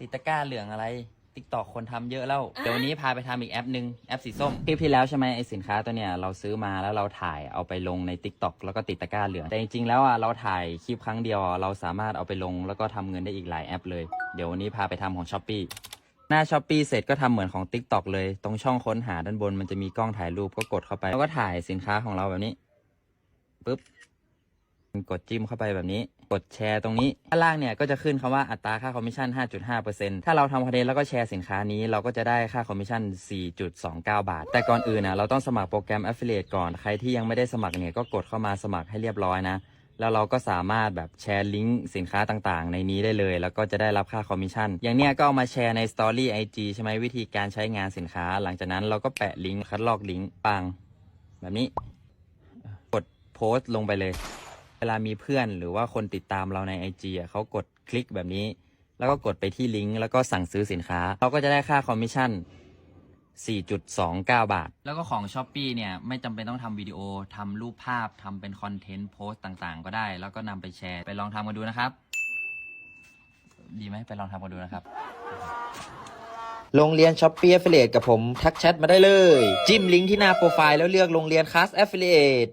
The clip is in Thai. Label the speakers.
Speaker 1: ติดตะกร้าเหลืองอะไรติ๊กตอกคนทำเยอะแล้ว เดี๋ยววันนี้พาไปทำอีกแอปหนึ่งแอปสีส้มคลิปที่แล้วใช่ไหมไอสินค้าตัวเนี้ยเราซื้อมาแล้วเราถ่ายเอาไปลงใน t ิ k t o k แล้วก็ติดตะกร้าเหลืองแต่จริงๆแล้วอะเราถ่ายคลิปครั้งเดียวอะเราสามารถเอาไปลงแล้วก็ทำเงินได้อีกหลายแอปเลยเดี๋ยววันนี้พาไปทำของ s h อ p e e หน้า s h อ p e e เสร็จก็ทำเหมือนของ Tik t o k เลย ตรงช่องค้นหาด้านบนมันจะมีกล้องถ่ายรูปก็กดเข้าไป แล้วก็ถ่ายสินค้าของเราแบบนี้ปุ๊บ กดจิ้มเข้าไปแบบนี้ กดแชร์ตรงนี้ด้านล่างเนี่ยก็จะขึ้นคำว่าอัตราค่าคอมมิชชั่น 5.5%ถ้าเราทำคอนเทนต์แล้วก็แชร์สินค้านี้ เราก็จะได้ค่าคอมมิชชั่น 4.29 บาท แต่ก่อนอื่นนะเราต้องสมัครโปรแกรม Affiliate ก่อน ใครที่ยังไม่ได้สมัครเนี่ยก็กดเข้ามาสมัครให้เรียบร้อยนะ แล้วเราก็สามารถแบบแชร์ลิงก์สินค้าต่างๆ ในนี้ได้เลย แล้วก็จะได้รับค่าคอมมิชชั่น อย่างเนี้ยก็เอามาแชร์ในสตอรี่ไอจีใช่ไหมวิธีการใช้งานสินค้า หลังจากนั้นเราก็แปะลิงก์คัดลอกลิงก์ปังแบบนี้ กดโพสต์ลงไปเลย เวลามีเพื่อนหรือว่าคนติดตามเราใน IG อะเขากดคลิกแบบนี้ แล้วก็กดไปที่ลิงก์แล้วก็สั่งซื้อสินค้าเขาก็จะได้ค่าคอมมิชชั่น 4.29 บาท แล้วก็ของ s h อ p e e เนี่ย ไม่จำเป็นต้องทำวิดีโอทำรูปภาพทำเป็นคอนเทนต์โพสต์ต่างๆ ก็ได้ แล้วก็นำไปแชร์ ไปลองทำกันดูนะครับ ดีไหมไปลองทำกันดูนะครับ
Speaker 2: โรงเรียนช้อปปี้ Affiliate กับผม ทักแชทมาได้เลย จิ้มลิงก์ที่หน้าโปรไฟล์แล้วเลือกโรงเรียนคลาส Affiliate